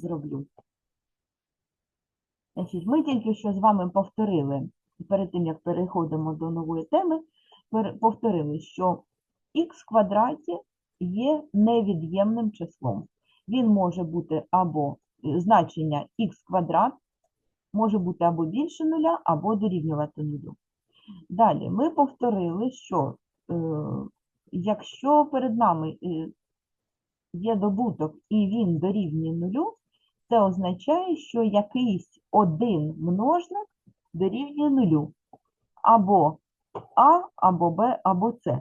зроблю. Значить, ми тільки що з вами повторили, перед тим, як переходимо до нової теми, повторили, що х квадраті є невід'ємним числом. Він може бути або е, значення х квадрат, може бути або більше нуля, або дорівнювати нулю. Далі ми повторили, що е, якщо перед нами е, є добуток і він дорівнює нулю, це означає, що якийсь один множник дорівнює нулю. Або А, або Б, або С.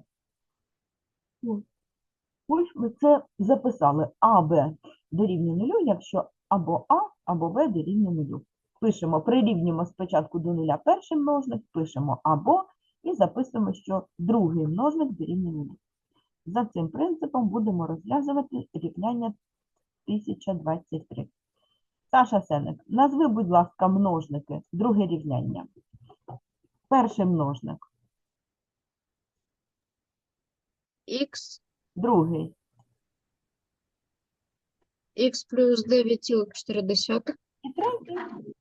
Ось. Ми це записали. А, Б дорівнює нулю, якщо або А, або Б дорівнює нулю. Пишемо, прирівнюємо спочатку до нуля перший множник, пишемо або і записуємо, що другий множник дорівнює нулю. За цим принципом будемо розв'язувати рівняння 1023. Саша Сеник, назви, будь ласка, множники, друге рівняння. Перший множник, Х, другий, х плюс 9,4, і третій.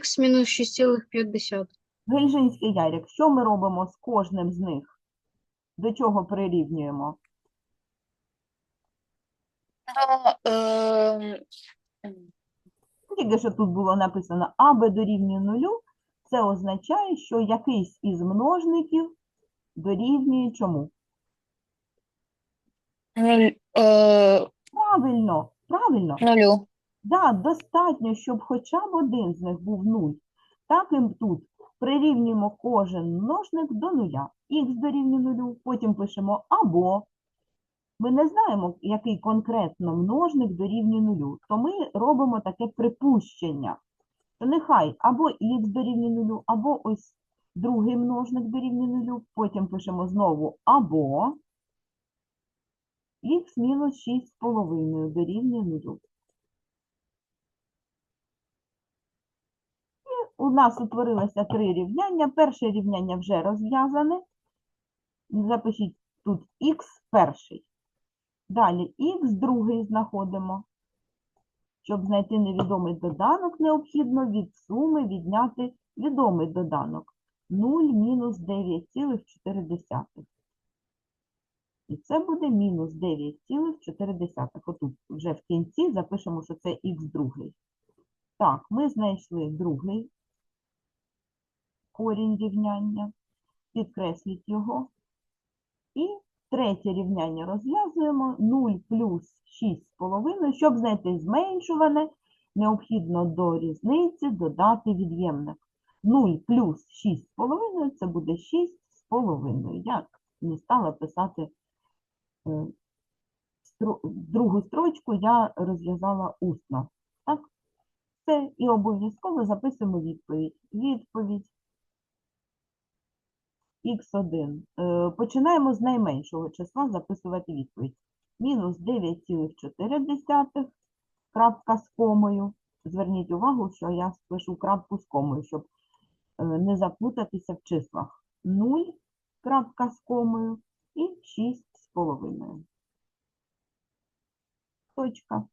х мінус 6,5. Гельжинський Ярик, що ми робимо з кожним з них? До чого прирівнюємо? Тільки що тут було написано А, Б дорівнює нулю, це означає, що якийсь із множників дорівнює чому? Правильно, правильно. нулю. Да, достатньо, щоб хоча б один з них був 0. Так і тут прирівнюємо кожен множник до нуля. Х дорівнює нулю, потім пишемо або. Ми не знаємо, який конкретно множник дорівнює нулю, то ми робимо таке припущення. То нехай або х дорівнює нулю, або ось другий множник дорівнює нулю, потім пишемо знову або х мінус 6,5 дорівнює нулю. І У нас утворилося три рівняння. Перше рівняння вже розв'язане. Запишіть тут х перший. Далі х другий знаходимо. Щоб знайти невідомий доданок, необхідно від суми відняти відомий доданок. 0 мінус 9,4. І це буде мінус 9,4. Отут вже в кінці запишемо, що це х другий. Так, ми знайшли другий корінь рівняння, підкресліть його. І третє рівняння розв'язуємо 0 плюс 6,5. Щоб знайти зменшуване, необхідно до різниці додати від'ємник. 0 плюс 6,5 це буде 6,5. Я не стала писати е, другу строчку, я розв'язала усно. Так? Це і обов'язково записуємо відповідь. Відповідь х1. Е, Починаємо з найменшого числа записувати відповідь. Мінус 9,4, крапка з комою. Зверніть увагу, що я спишу крапку з комою, щоб е, не заплутатися в числах. 0, крапка з комою і 6,5. Точка.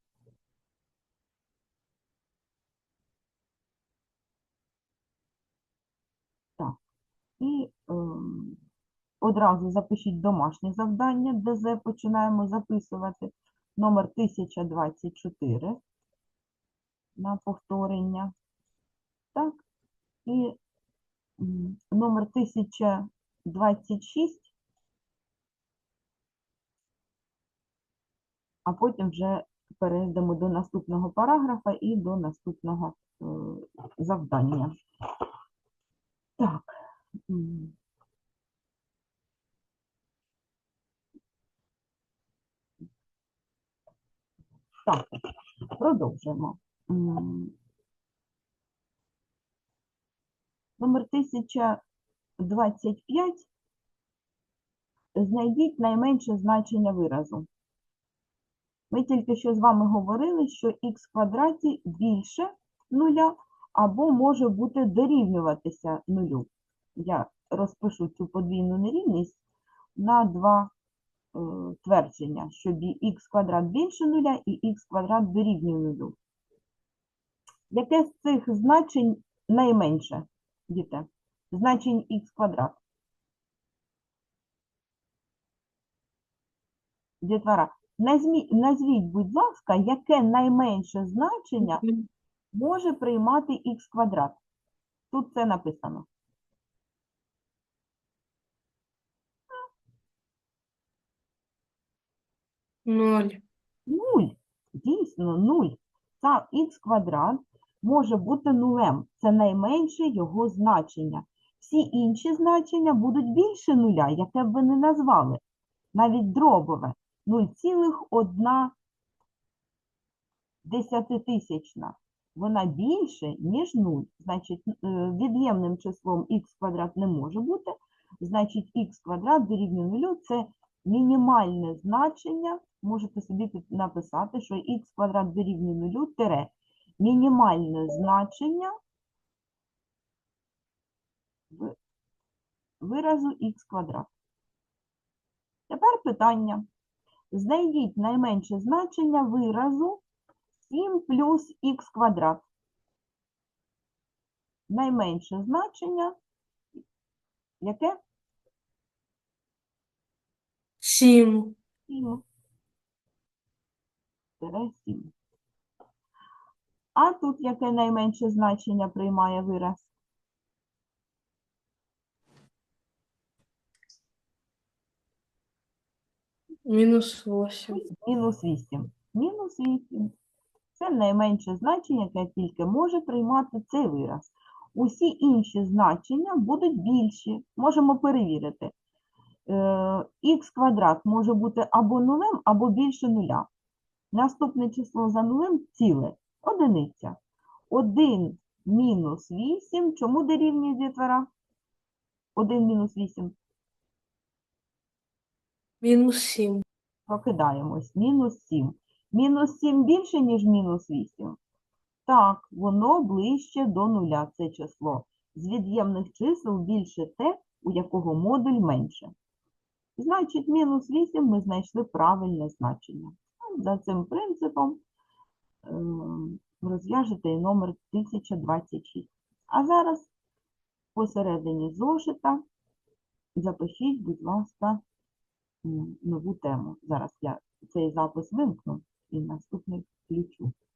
Так. І ем, одразу запишіть домашнє завдання, ДЗ починаємо записувати. Номер 1024 на повторення. Так. І номер 1026, а потім вже перейдемо до наступного параграфа і до наступного е, завдання. Так. Так, продовжуємо. Номер 1025. Знайдіть найменше значення виразу. Ми тільки що з вами говорили, що х квадраті більше нуля або може бути дорівнюватися нулю. Я розпишу цю подвійну нерівність на два твердження, що х квадрат більше нуля і х квадрат дорівнює нулю. Яке з цих значень найменше, діти? Значень х квадрат. Дітвора, назві- назвіть, будь ласка, яке найменше значення може приймати х квадрат. Тут це написано. Ноль. Нуль. Дійсно, нуль. Сам х квадрат може бути нулем. Це найменше його значення. Всі інші значення будуть більше нуля, яке б ви не назвали. Навіть дробове. 0,1 десятитисячна. Вона більше, ніж 0. Значить, е, від'ємним числом х квадрат не може бути. Значить, х квадрат дорівнює 0 – це мінімальне значення. Можете собі написати, що х квадрат дорівнює 0 тире. Мінімальне значення виразу х квадрат. Тепер питання. Знайдіть найменше значення виразу 7 плюс х квадрат. Найменше значення яке? Сім. 7. Тире 7. А тут яке найменше значення приймає вираз? Мінус восім. Мінус 8. Мінус 8. Це найменше значення, яке тільки може приймати цей вираз. Усі інші значення будуть більші. Можемо перевірити. Х квадрат може бути або нулем, або більше нуля. Наступне число за нулем ціле. Одиниця. 1 мінус 8. Чому дорівнює дітвора? 1 мінус 8. Мінус сім. Прокидаємось. Мінус 7. Мінус 7 більше, ніж мінус 8? Так, воно ближче до нуля, це число. З від'ємних чисел більше те, у якого модуль менше. Значить, мінус 8 ми знайшли правильне значення. За цим принципом ем, розв'яжете і номер 1026. А зараз посередині зошита запишіть, будь ласка, нову тему. Зараз я цей запис вимкну і наступний включу.